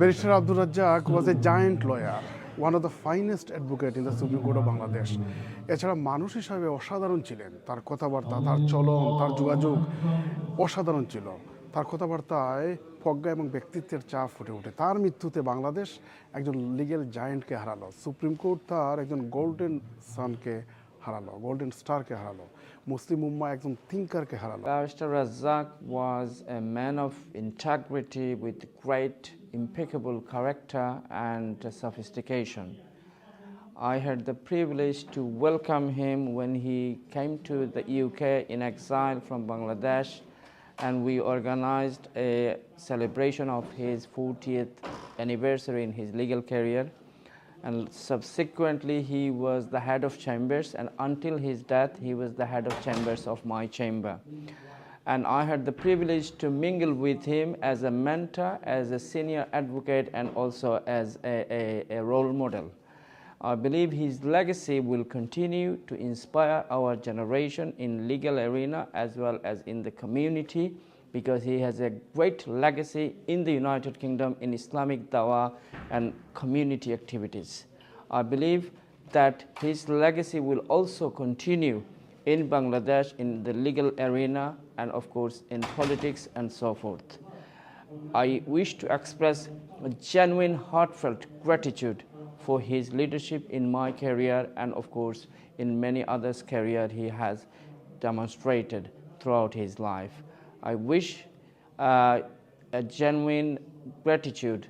Barrister Abdul Razzaq was a giant lawyer, one of the finest advocate in the supreme Court of Bangladesh. এছাড়া মানুষ হিসাবে অসাধারণ ছিলেন। তার কথাবার্তা তার চলন তার যোগাযোগ অসাধারণ ছিল। তার কথাবার্তায় প্রজ্ঞা এবং ব্যক্তিত্বের চাপ ফুটে ওঠে। তার মৃত্যুতে বাংলাদেশ একজন লিগেল জায়েন্টকে হারালো। সুপ্রিম কোর্ট তার একজন গোল্ডেন সানকে হারালো গোল্ডেন স্টারকে হারালো মুসলিম উম্মা একজন থিঙ্কারকে হারালো Barrister Razak was a man of integrity with great, impeccable character and sophistication. I had the privilege to welcome him when he came to the UK in exile from Bangladesh, and we organized a celebration of his 40th anniversary in his legal career. And subsequently, he was the head of chambers, and until his death, he was the head of chambers of my chamber. And I had the privilege to mingle with him as a mentor, as a senior advocate, and also as a, a, a role model. I believe his legacy will continue to inspire our generation in legal arena as well as in the community because he has a great legacy in the United Kingdom in Islamic dawah and community activities. I believe that his legacy will also continue in Bangladesh in the legal arena and of course in politics and so forth. I wish to express a genuine, heartfelt gratitude for his leadership in my career and, of course, in many others' career he has demonstrated throughout his life. I wish uh, a genuine gratitude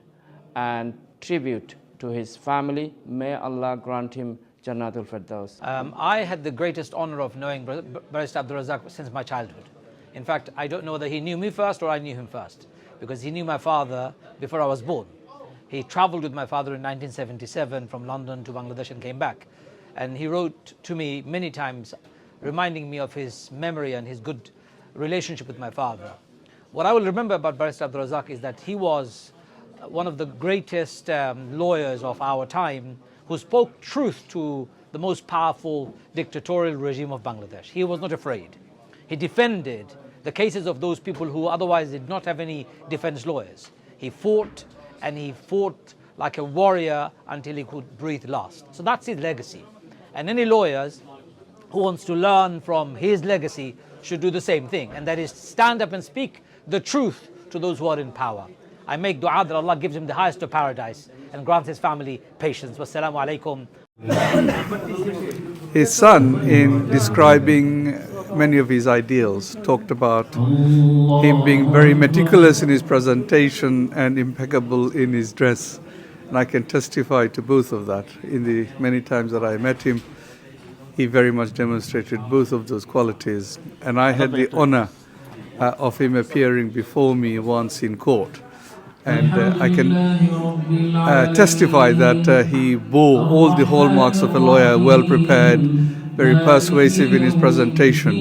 and tribute to his family. May Allah grant him Jannatul Firdaus. Um, I had the greatest honor of knowing Bar- Barrister Abdul Razak since my childhood. In fact, I don't know whether he knew me first or I knew him first, because he knew my father before I was born. He traveled with my father in 1977 from London to Bangladesh and came back. And he wrote to me many times, reminding me of his memory and his good relationship with my father. What I will remember about Barrister Abdul Razak is that he was uh, one of the greatest um, lawyers of our time who spoke truth to the most powerful dictatorial regime of Bangladesh. He was not afraid. He defended the cases of those people who otherwise did not have any defense lawyers. He fought and he fought like a warrior until he could breathe last. So that's his legacy. And any lawyers who wants to learn from his legacy should do the same thing, and that is stand up and speak the truth to those who are in power. I make dua that Allah gives him the highest of paradise and grants his family patience. Wassalamu alaikum. His son, in describing many of his ideals, talked about him being very meticulous in his presentation and impeccable in his dress. And I can testify to both of that. In the many times that I met him, he very much demonstrated both of those qualities. And I had the honor uh, of him appearing before me once in court. And uh, I can uh, testify that uh, he bore all the hallmarks of a lawyer, well prepared, very persuasive in his presentation.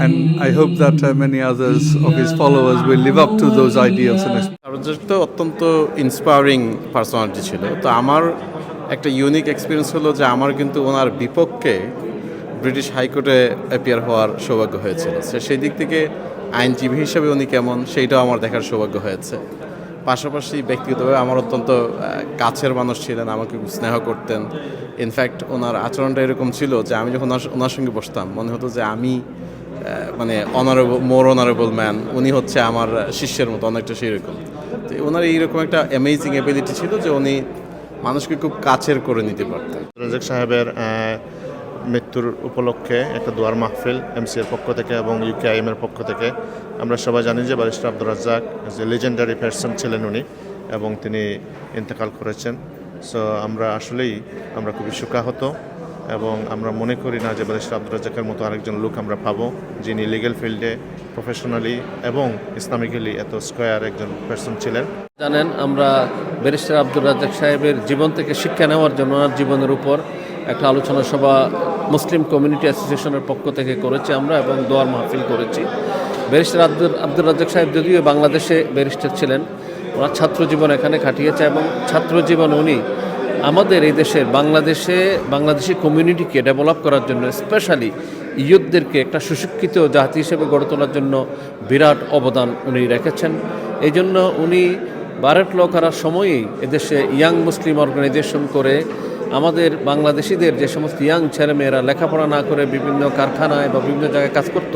And I hope that uh, many others of his followers will live up to those ideals and aspirations. Razzak তো অত্যন্ত inspiring personality ছিল তো আমার একটা unique experience হলো যে আমার কিন্তু ওনার বিপক্ষে ব্রিটিশ হাইকোর্টে অ্যাপিয়ার হওয়ার সৌভাগ্য হয়েছিল। সেই দিক থেকে আইনজীবী হিসেবে উনি কেমন, সেইটাও আমার দেখার সৌভাগ্য হয়েছে। পাশাপাশি ব্যক্তিগতভাবে আমার অত্যন্ত কাছের মানুষ ছিলেন, আমাকে স্নেহ করতেন। ইনফ্যাক্ট ওনার আচরণটা এরকম ছিল যে আমি যখন ওনার- সঙ্গে বসতাম, মনে হতো যে আমি মানে অনারেবল মোর অনারেবল ম্যান উনি হচ্ছে আমার শিষ্যের মতো, অনেকটা সেই রকম তো ওনার এইরকম একটা অ্যামেজিং এবিলিটি ছিল যে উনি মানুষকে খুব কাছের করে নিতে পারতেন। রাজাক সাহেবের মৃত্যুর উপলক্ষে একটা দুয়ার মাহফিল এমসি এর পক্ষ থেকে এবং ইউকেআইএম এর পক্ষ থেকে। আমরা সবাই জানি যে ব্যারিস্টার আব্দুর রাজ্জাক যে লেজেন্ডারি পার্সন ছিলেন উনি এবং তিনি ইন্তেকাল করেছেন। সো আমরা আসলেই আমরা খুবই সুখাহত এবং আমরা মনে করি না যে ব্যারিস্টার আব্দুর রাজ্জাকের মতো আরেকজন লোক আমরা পাবো, যিনি লিগেল ফিল্ডে প্রফেশনালি এবং ইসলামিক্যালি এত স্কোয়ার একজন পার্সন ছিলেন। জানেন, আমরা ব্যারিস্টার আব্দুর রাজ্জাক সাহেবের জীবন থেকে শিক্ষা নেওয়ার জন্য জীবনের উপর একটা আলোচনা সভা মুসলিম কমিউনিটি অ্যাসোসিয়েশনের পক্ষ থেকে করেছি আমরা এবং দোয়ার মাহফিল করেছি। ব্যারিস্টার আব্দুর আব্দুর রাজ্জাক সাহেব যদিও বাংলাদেশে ব্যারিস্টার ছিলেন, ওনার ছাত্র জীবন এখানে কাটিয়েছে এবং ছাত্র জীবন উনি আমাদের এই দেশের বাংলাদেশে, বাংলাদেশি কমিউনিটিকে ডেভেলপ করার জন্য স্পেশালি ইয়ুথদেরকে একটা সুশিক্ষিত জাতি হিসেবে গড়ে তোলার জন্য বিরাট অবদান উনি রেখেছেন। এই জন্য উনি বারেট ল করার সময়েই এদেশে ইয়াং মুসলিম অর্গানাইজেশন করে আমাদের বাংলাদেশিদের যে সমস্ত ইয়াং ছেলেমেয়েরা লেখাপড়া না করে বিভিন্ন কারখানায় বা বিভিন্ন জায়গায় কাজ করত,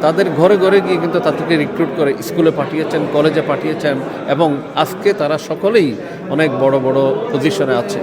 তাদের ঘরে ঘরে গিয়ে কিন্তু তাদেরকে রিক্রুট করে স্কুলে পাঠিয়েছেন কলেজে পাঠিয়েছেন এবং আজকে তারা সকলেই অনেক বড় বড় পজিশনে আছে।